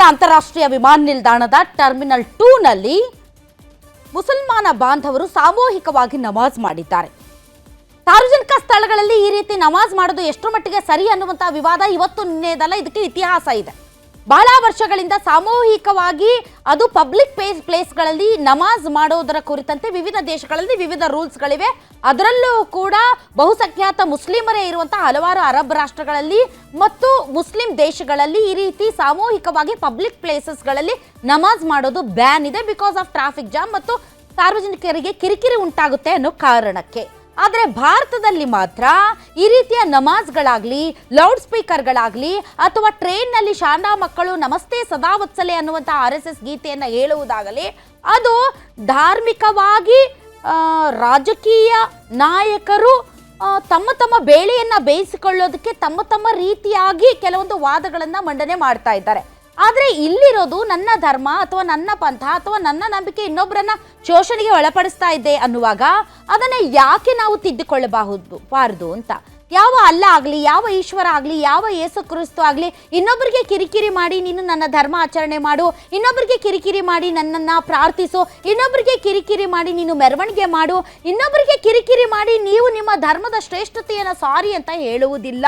ಕಾರವಾರ ಅಂತಾರಾಷ್ಟ್ರೀಯ ವಿಮಾನ ನಿಲ್ದಾಣದ ಟರ್ಮಿನಲ್ ಟೂನಲ್ಲಿ ಮುಸಲ್ಮಾನ ಬಾಂಧವರು ಸಾಮೂಹಿಕವಾಗಿ ನಮಾಜ್ ಮಾಡಿದ್ದಾರೆ. ಸಾರ್ವಜನಿಕ ಸ್ಥಳಗಳಲ್ಲಿ ಈ ರೀತಿ ನಮಾಜ್ ಮಾಡೋದು ಎಷ್ಟರ ಮಟ್ಟಿಗೆ ಸರಿ ಅನ್ನುವಂಥ ವಿವಾದ ಇವತ್ತು ನಿನ್ನೆದಲ್ಲ, ಇದಕ್ಕೆ ಇತಿಹಾಸ ಇದೆ. ಬಹಳ ವರ್ಷಗಳಿಂದ ಸಾಮೂಹಿಕವಾಗಿ ಅದು ಪಬ್ಲಿಕ್ ಪ್ಲೇಸ್ ಪ್ಲೇಸ್ಗಳಲ್ಲಿ ನಮಾಜ್ ಮಾಡೋದರ ಕುರಿತಂತೆ ವಿವಿಧ ದೇಶಗಳಲ್ಲಿ ವಿವಿಧ ರೂಲ್ಸ್ಗಳಿವೆ ಅದರಲ್ಲೂ ಕೂಡ ಬಹುಸಂಖ್ಯಾತ ಮುಸ್ಲಿಮರೇ ಇರುವಂತಹ ಹಲವಾರು ಅರಬ್ ರಾಷ್ಟ್ರಗಳಲ್ಲಿ ಮತ್ತು ಮುಸ್ಲಿಂ ದೇಶಗಳಲ್ಲಿ ಈ ರೀತಿ ಸಾಮೂಹಿಕವಾಗಿ ಪಬ್ಲಿಕ್ ಪ್ಲೇಸಸ್ಗಳಲ್ಲಿ ನಮಾಜ್ ಮಾಡೋದು ಬ್ಯಾನ್ ಇದೆ ಬಿಕಾಸ್ ಆಫ್ ಟ್ರಾಫಿಕ್ ಜಾಮ್ ಮತ್ತು ಸಾರ್ವಜನಿಕರಿಗೆ ಕಿರಿಕಿರಿ ಉಂಟಾಗುತ್ತೆ ಅನ್ನೋ ಕಾರಣಕ್ಕೆ. ಆದರೆ ಭಾರತದಲ್ಲಿ ಮಾತ್ರ ಈ ರೀತಿಯ ನಮಾಜ್ಗಳಾಗಲಿ, ಲೌಡ್ ಸ್ಪೀಕರ್ಗಳಾಗಲಿ ಅಥವಾ ಟ್ರೈನ್ನಲ್ಲಿ ಶಾಲಾ ಮಕ್ಕಳು ನಮಸ್ತೆ ಸದಾ ವತ್ಸಲೆ ಅನ್ನುವಂಥ ಆರ್ ಎಸ್ ಎಸ್ ಗೀತೆಯನ್ನು ಹೇಳುವುದಾಗಲಿ, ಅದು ಧಾರ್ಮಿಕವಾಗಿ ರಾಜಕೀಯ ನಾಯಕರು ತಮ್ಮ ತಮ್ಮ ಬೇಳೆಯನ್ನು ಬೇಯಿಸಿಕೊಳ್ಳೋದಕ್ಕೆ ತಮ್ಮ ತಮ್ಮ ರೀತಿಯಾಗಿ ಕೆಲವೊಂದು ವಾದಗಳನ್ನು ಮಂಡನೆ ಮಾಡ್ತಾ ಇದ್ದಾರೆ. ಆದರೆ ಇಲ್ಲಿರೋದು ನನ್ನ ಧರ್ಮ ಅಥವಾ ನನ್ನ ಪಂಥ ಅಥವಾ ನನ್ನ ನಂಬಿಕೆ ಇನ್ನೊಬ್ಬರನ್ನ ಶೋಷಣೆಗೆ ಒಳಪಡಿಸ್ತಾ ಇದೆ ಅನ್ನುವಾಗ ಅದನ್ನು ಯಾಕೆ ನಾವು ತಿದ್ದುಕೊಳ್ಳಬಹುದು ಬಾರದು ಅಂತ. ಯಾವ ಅಲ್ಲ ಆಗಲಿ, ಯಾವ ಈಶ್ವರ ಆಗಲಿ, ಯಾವ ಯೇಸು ಕ್ರಿಸ್ತು ಆಗಲಿ ಇನ್ನೊಬ್ಬರಿಗೆ ಕಿರಿಕಿರಿ ಮಾಡಿ ನೀನು ನನ್ನ ಧರ್ಮ ಆಚರಣೆ ಮಾಡು ಇನ್ನೊಬ್ಬರಿಗೆ ಕಿರಿಕಿರಿ ಮಾಡಿ ನನ್ನನ್ನು ಪ್ರಾರ್ಥಿಸು ಇನ್ನೊಬ್ಬರಿಗೆ ಕಿರಿಕಿರಿ ಮಾಡಿ ನೀನು ಮೆರವಣಿಗೆ ಮಾಡು ಇನ್ನೊಬ್ಬರಿಗೆ ಕಿರಿಕಿರಿ ಮಾಡಿ ನೀವು ನಿಮ್ಮ ಧರ್ಮದ ಶ್ರೇಷ್ಠತೆಯನ್ನು ಸಾರಿ ಅಂತ ಹೇಳುವುದಿಲ್ಲ.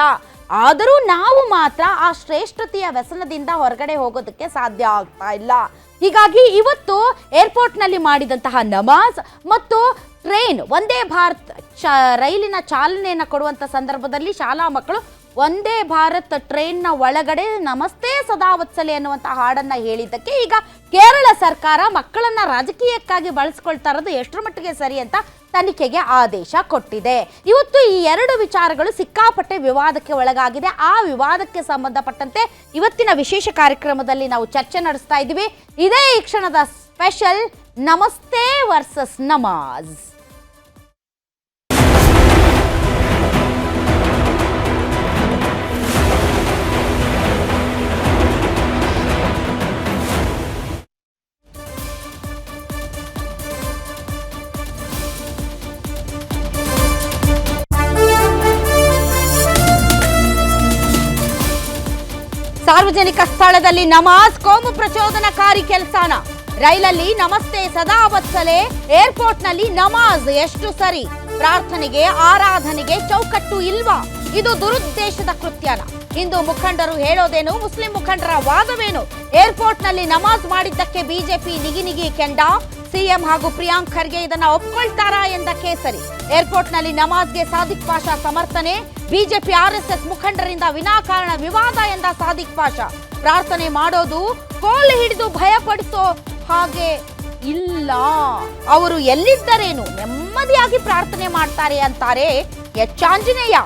ಆದರೂ ನಾವು ಮಾತ್ರ ಆ ಶ್ರೇಷ್ಠತೆಯ ವ್ಯಸನದಿಂದ ಹೊರಗಡೆ ಹೋಗೋದಕ್ಕೆ ಸಾಧ್ಯ ಆಗ್ತಾ ಇಲ್ಲ. ಹೀಗಾಗಿ ಇವತ್ತು ಏರ್ಪೋರ್ಟ್ನಲ್ಲಿ ಮಾಡಿದಂತಹ ನಮಾಜ್ ಮತ್ತು ಟ್ರೈನ್ ಒಂದೇ ಭಾರತ್ ರೈಲಿನ ಚಾಲನೆಯನ್ನು ಕೊಡುವಂಥ ಸಂದರ್ಭದಲ್ಲಿ ಶಾಲಾ ಮಕ್ಕಳು ಒಂದೇ ಭಾರತ್ ಟ್ರೈನ್ನ ಒಳಗಡೆ ನಮಸ್ತೆ ಸದಾವತ್ಸಲೆ ಅನ್ನುವಂಥ ಹಾಡನ್ನು ಹೇಳಿದ್ದಕ್ಕೆ ಈಗ ಕೇರಳ ಸರ್ಕಾರ ಮಕ್ಕಳನ್ನ ರಾಜಕೀಯಕ್ಕಾಗಿ ಬಳಸ್ಕೊಳ್ತಾ ಇರೋದು ಎಷ್ಟರ ಮಟ್ಟಿಗೆ ಸರಿ ಅಂತ ತನಿಖೆಗೆ ಆದೇಶ ಕೊಟ್ಟಿದೆ. ಇವತ್ತು ಈ ಎರಡು ವಿಚಾರಗಳು ಸಿಕ್ಕಾಪಟ್ಟೆ ವಿವಾದಕ್ಕೆ ಒಳಗಾಗಿದೆ. ಆ ವಿವಾದಕ್ಕೆ ಸಂಬಂಧಪಟ್ಟಂತೆ ಇವತ್ತಿನ ವಿಶೇಷ ಕಾರ್ಯಕ್ರಮದಲ್ಲಿ ನಾವು ಚರ್ಚೆ ನಡೆಸ್ತಾ ಇದ್ದೀವಿ. ಇದೇ ಈ ಕ್ಷಣದ ಸ್ಪೆಷಲ್ ನಮಸ್ತೆ ವರ್ಸಸ್ ನಮಾಜ್. ಸಾರ್ವಜನಿಕ ಸ್ಥಳದಲ್ಲಿ ನಮಾಜ್ ಕೋಮು ಪ್ರಚೋದನಕಾರಿ ಕೆಲಸನ. ರೈಲಲ್ಲಿ ನಮಸ್ತೆ ಸದಾ ಬತ್ಸಲೆ, ಏರ್ಪೋರ್ಟ್ನಲ್ಲಿ ನಮಾಜ್ ಎಷ್ಟು ಸರಿ? ಪ್ರಾರ್ಥನೆಗೆ, ಆರಾಧನೆಗೆ ಚೌಕಟ್ಟು ಇಲ್ವಾ? ಇದು ದುರುದ್ದೇಶದ ಕೃತ್ಯನ. ಹಿಂದೂ ಮುಖಂಡರು ಹೇಳೋದೇನು, ಮುಸ್ಲಿಂ ಮುಖಂಡರ ವಾದವೇನು? ಏರ್ಪೋರ್ಟ್ನಲ್ಲಿ ನಮಾಜ್ ಮಾಡಿದ್ದಕ್ಕೆ ಬಿಜೆಪಿ ನಿಗಿ ನಿಗಿ ಕೆಂಡ ಸಿಎಂ ಹಾಗೂ ಪ್ರಿಯಾಂಕ್ ಖರ್ಗೆ ಇದನ್ನ ಒಪ್ಕೊಳ್ತಾರಾ ಎಂದ ಕೇಸರಿ. ಏರ್ಪೋರ್ಟ್ನಲ್ಲಿ ನಮಾಜ್ಗೆ ಸಾದಿಕ್ ಪಾಷಾ ಸಮರ್ಥನೆ, ಬಿಜೆಪಿ ಆರ್ಎಸ್ಎಸ್ ಮುಖಂಡರಿಂದ ವಿನಾಕಾರಣ ವಿವಾದ ಎಂದ ಸಾದಿಕ್ ಪಾಷಾ. ಪ್ರಾರ್ಥನೆ ಮಾಡೋದು, ಕೋಲು ಹಿಡಿದು ಭಯಪಡಿಸೋ ಹಾಗೆ ಇಲ್ಲ. ಅವರು ಎಲ್ಲಿದ್ದರೇನು ನೆಮ್ಮದಿಯಾಗಿ ಪ್ರಾರ್ಥನೆ ಮಾಡ್ತಾರೆ ಅಂತಾರೆ ಎಚ್ಚಾಂಜನೇಯ.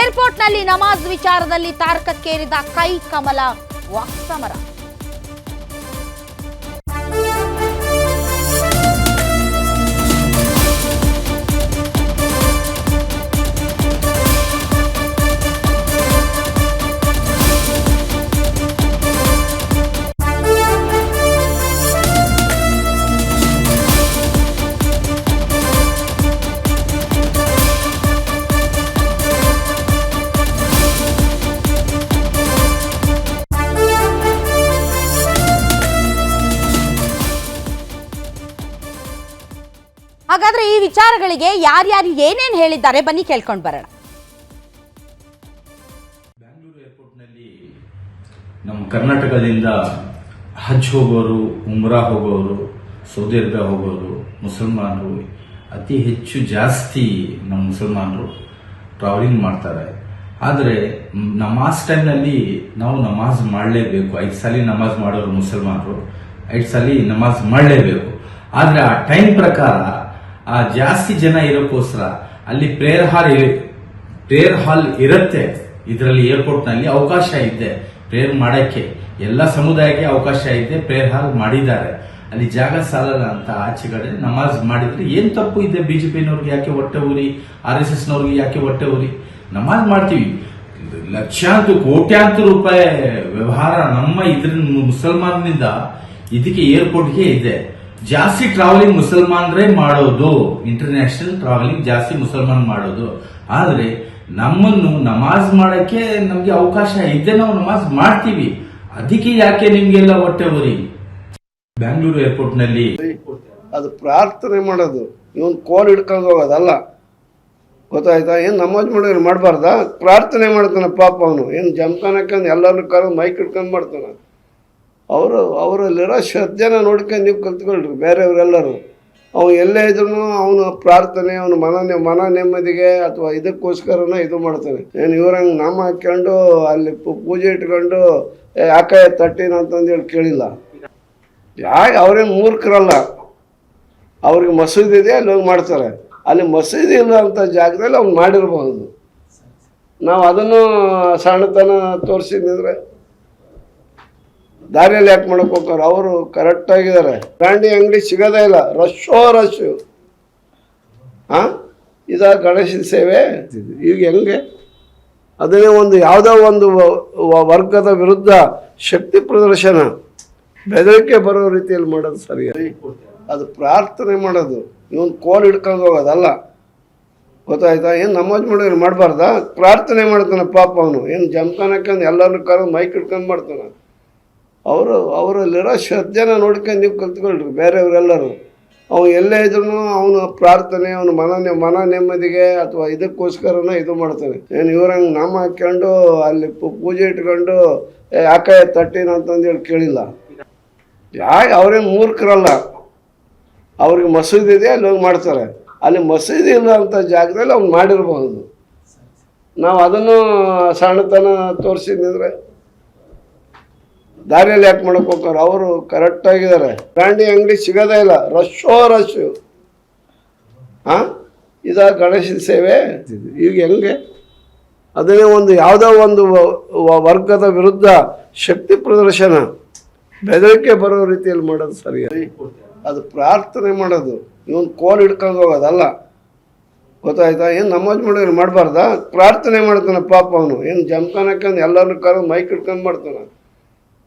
ಏರ್ಪೋರ್ಟ್ನಲ್ಲಿ ನಮಾಜ್ ವಿಚಾರದಲ್ಲಿ ತಾರಕಕ್ಕೇರಿದ ಕೈ ಕಮಲ ವಾಕ್ಸಮರ. ಹಾಗಾದ್ರೆ ಈ ವಿಚಾರಗಳಿಗೆ ಯಾರ್ಯಾರು ಏನೇನು ಹೇಳಿದ್ದಾರೆ ಬನ್ನಿ ಕೇಳ್ಕೊಂಡು ಬರೋಣ. ಏರ್ಪೋರ್ಟ್ನಲ್ಲಿ ನಮ್ಮ ಕರ್ನಾಟಕದಿಂದ ಹಜ್ ಹೋಗೋರು, ಉಮ್ರಾ ಹೋಗೋರು, ಸೌದಿ ಅರೇಬಿಯಾ ಹೋಗೋರು, ಮುಸಲ್ಮಾನರು ಅತಿ ಹೆಚ್ಚು ಜಾಸ್ತಿ ನಮ್ಮ ಮುಸಲ್ಮಾನರು ಟ್ರಾವೆಲಿಂಗ್ ಮಾಡ್ತಾರೆ. ಆದರೆ ನಮಾಜ್ ಟೈಮ್ನಲ್ಲಿ ನಾವು ನಮಾಜ್ ಮಾಡಲೇಬೇಕು. ಐದು ಸಲ ನಮಾಜ್ ಮಾಡೋರು ಮುಸಲ್ಮಾನರು, ಐದು ಸಲ ನಮಾಜ್ ಮಾಡಲೇಬೇಕು. ಆದರೆ ಆ ಟೈಮ್ ಪ್ರಕಾರ ಆ ಜಾಸ್ತಿ ಜನ ಇರೋಕ್ಕೋಸ್ಕರ ಅಲ್ಲಿ ಪ್ರೇಯರ್ ಹಾಲ್ ಪ್ರೇಯರ್ ಹಾಲ್ ಇರುತ್ತೆ. ಇದರಲ್ಲಿ ಏರ್ಪೋರ್ಟ್ನಲ್ಲಿ ಅವಕಾಶ ಇದೆ. ಪ್ರೇಯರ್ ಮಾಡಕ್ಕೆ ಎಲ್ಲ ಸಮುದಾಯಕ್ಕೆ ಅವಕಾಶ ಇದೆ. ಪ್ರೇಯರ್ ಹಾಲ್ ಮಾಡಿದ್ದಾರೆ. ಅಲ್ಲಿ ಜಾಗ ಸಾಲಲ್ಲ ಅಂತ ಆಚೆ ಕಡೆ ನಮಾಜ್ ಮಾಡಿದ್ರೆ ಏನ್ ತಪ್ಪು ಇದೆ? ಬಿಜೆಪಿನವ್ರಿಗೆ ಯಾಕೆ ಹೊಟ್ಟೆ ಊರಿ ಆರ್ ಎಸ್ ಎಸ್ ನವ್ರಿಗೆ ಯಾಕೆ ಹೊಟ್ಟೆ ಊರಿ ನಮಾಜ್ ಮಾಡ್ತೀವಿ. ಲಕ್ಷಾಂತರ, ಕೋಟ್ಯಾಂತರ ರೂಪಾಯಿ ವ್ಯವಹಾರ ನಮ್ಮ ಇದ್ರ ಮುಸಲ್ಮಾನನಿಂದ ಇದಕ್ಕೆ ಏರ್ಪೋರ್ಟ್ಗೆ ಇದೆ. ಜಾಸ್ತಿ ಟ್ರಾವೆಲಿಂಗ್ ಮುಸಲ್ಮಾನರೇ ಮಾಡೋದು ಇಂಟರ್ನ್ಯಾಷನಲ್ ಟ್ರಾವೆಲಿಂಗ್ ಜಾಸ್ತಿ ಮುಸಲ್ಮಾನ್ ಮಾಡೋದು. ಆದ್ರೆ ನಮ್ಮನ್ನು ನಮಾಜ್ ಮಾಡಕ್ಕೆ ನಮ್ಗೆ ಅವಕಾಶ ಇದೆ ನಾವು ನಮಾಜ್ ಮಾಡ್ತೀವಿ. ಅದಕ್ಕೆ ಯಾಕೆ ನಿಮ್ಗೆಲ್ಲ ಹೊಟ್ಟೆ ಉರಿ? ಬ್ಯಾಂಗ್ಳೂರು ಏರ್ಪೋರ್ಟ್ನಲ್ಲಿ ಅದು ಪ್ರಾರ್ಥನೆ ಮಾಡೋದು. ಇವನ್ ಕೋಲ್ ಹಿಡ್ಕೊಂಡು ಹೋಗೋದಲ್ಲ ಗೊತ್ತಾಯ್ತಾ? ಏನು ನಮಾಜ್ ಮಾಡೋರು ಮಾಡಬಾರ್ದ? ಪ್ರಾರ್ಥನೆ ಮಾಡ್ತಾನೆ ಪಾಪ ಅವನು. ಏನು ಜಮ್ಖಾನ್ ಎಲ್ಲರೂ ಕರೆದು ಮೈಕ್ ಹಿಡ್ಕೊಂಡು ಮಾಡ್ತಾನೆ. ಅವರು, ಅವರಲ್ಲಿರೋ ಶ್ರದ್ಧೆನ ನೋಡ್ಕೊಂಡು ನೀವು ಕಲ್ತ್ಕೊಳ್ರಿ, ಬೇರೆಯವರೆಲ್ಲರೂ. ಅವನು ಎಲ್ಲೇ ಇದ್ರೂ ಅವನು ಪ್ರಾರ್ಥನೆ, ಅವನು ಮನ ಮನ ನೆಮ್ಮದಿಗೆ ಅಥವಾ ಇದಕ್ಕೋಸ್ಕರನ ಇದು ಮಾಡ್ತಾನೆ. ಏನು ಇವ್ರಂಗೆ ನಾಮ ಹಾಕ್ಕೊಂಡು ಅಲ್ಲಿ ಪೂಜೆ ಇಟ್ಕೊಂಡು ಯಾಕೆ ತಟ್ಟಿನ ಅಂತಂದೇಳಿ ಕೇಳಿಲ್ಲ. ಯಾಕೆ ಅವ್ರೇನು ಮೂರ್ಖರಲ್ಲ. ಅವ್ರಿಗೆ ಮಸೀದಿ ಇದೆ, ಅಲ್ಲಿ ಹೋಗಿ ಮಾಡ್ತಾರೆ. ಅಲ್ಲಿ ಮಸೀದಿ ಇಲ್ಲ ಅಂತ ಜಾಗದಲ್ಲಿ ಅವ್ನು ಮಾಡಿರ್ಬೋದು. ನಾವು ಅದನ್ನು ಸಣ್ಣತನ ತೋರಿಸಿದ್ರೆ ದಾರಿಯಲ್ಲಿ ಯಾಕೆ ಮಾಡಕ್ ಹೋಗ್ತಾರೆ ಅವರು ಕರೆಕ್ಟ್ ಆಗಿದ್ದಾರೆ. ಬ್ರ್ಯಾಂಡಿ ಅಂಗಡಿ ಸಿಗೋದೇ ಇಲ್ಲ. ರಶ್ಶೋ ರಶ್. ಹಾಂ ಇದ ಗಣೇಶನ ಸೇವೆ. ಈಗ ಹೆಂಗೆ? ಅದನ್ನೇ ಒಂದು ಯಾವುದೋ ಒಂದು ವರ್ಗದ ವಿರುದ್ಧ ಶಕ್ತಿ ಪ್ರದರ್ಶನ ಬೆದರಿಕೆ ಬರೋ ರೀತಿಯಲ್ಲಿ ಮಾಡೋದು ಸರಿ. ಅದು ಪ್ರಾರ್ಥನೆ ಮಾಡೋದು. ಇವನು ಕೋಲ್ ಹಿಡ್ಕೊಂಡು ಹೋಗೋದಲ್ಲ. ಗೊತ್ತಾಯ್ತಾ? ಏನು ನಮಾಜ್ ಮಾಡಿದ್ರೆ ಮಾಡಬಾರ್ದಾ? ಪ್ರಾರ್ಥನೆ ಮಾಡ್ತಾನೆ ಪಾಪ ಅವನು. ಏನು ಜಮ್ತಾನಕ್ಕಂದು ಎಲ್ಲರನ್ನು ಕರೆದು ಮೈಕ್ ಹಿಡ್ಕೊಂಡು ಮಾಡ್ತಾನೆ. ಅವರು ಅವರಲ್ಲಿರೋ ಶ್ರದ್ಧೆನ ನೋಡ್ಕೊಂಡು ನೀವು ಕಲ್ತ್ಕೊಳ್ರಿ ಬೇರೆಯವರೆಲ್ಲರೂ. ಅವನು ಎಲ್ಲೇ ಇದ್ರೂ ಅವನು ಪ್ರಾರ್ಥನೆ, ಅವನು ಮನ ಮನ ನೆಮ್ಮದಿಗೆ ಅಥವಾ ಇದಕ್ಕೋಸ್ಕರನ ಇದು ಮಾಡ್ತಾನೆ. ಏನು ಇವ್ರಂಗೆ ನಾಮ ಹಾಕ್ಕೊಂಡು ಅಲ್ಲಿ ಪೂಜೆ ಇಟ್ಕೊಂಡು ಯಾಕೆ ತಟ್ಟಿನ ಅಂತಂದೇಳಿ ಕೇಳಿಲ್ಲ. ಯಾಕೆ ಅವ್ರೇನು ಮೂರ್ಖರಲ್ಲ. ಅವ್ರಿಗೆ ಮಸೀದಿ ಇದೆ, ಅಲ್ಲಿ ಹೋಗಿ ಮಾಡ್ತಾರೆ. ಅಲ್ಲಿ ಮಸೀದಿ ಇಲ್ಲ ಅಂತ ಜಾಗದಲ್ಲಿ ಅವ್ನು ಮಾಡಿರಬಹುದು. ನಾವು ಅದನ್ನು ಸಣ್ಣತನ ತೋರಿಸಿದ್ರೆ ದಾರಿಯಲ್ಲಿ ಯಾಕೆ ಮಾಡಕ್ ಹೋಗ್ತಾರೆ ಅವರು ಕರೆಕ್ಟ್ ಆಗಿದ್ದಾರೆ. ಬ್ರ್ಯಾಂಡಿ ಅಂಗಡಿ ಸಿಗೋದೇ ಇಲ್ಲ. ರಶ್ಶೋ ರಶ್ಶು ಹಾಂ ಇದ ಗಣೇಶನ ಸೇವೆ. ಈಗ ಹೆಂಗೆ? ಅದನ್ನೇ ಒಂದು ಯಾವುದೋ ಒಂದು ವರ್ಗದ ವಿರುದ್ಧ ಶಕ್ತಿ ಪ್ರದರ್ಶನ ಬೆದರಿಕೆ ಬರೋ ರೀತಿಯಲ್ಲಿ ಮಾಡೋದು ಸರಿ ಅದು ಪ್ರಾರ್ಥನೆ ಮಾಡೋದು. ಇವನು ಕೋಲ್ ಹಿಡ್ಕೊಂಡು ಹೋಗೋದಲ್ಲ. ಗೊತ್ತಾಯ್ತಾ? ಏನು ನಮಾಜ್ ಮಾಡಿದ್ರೆ ಮಾಡಬಾರ್ದಾ? ಪ್ರಾರ್ಥನೆ ಮಾಡ್ತಾನೆ ಪಾಪ ಅವನು. ಏನು ಜಮ್ಕಾನಕ್ಕಂದು ಎಲ್ಲರೂ ಕರೆದು ಮೈಕ್ ಹಿಡ್ಕೊಂಡು ಮಾಡ್ತಾನೆ.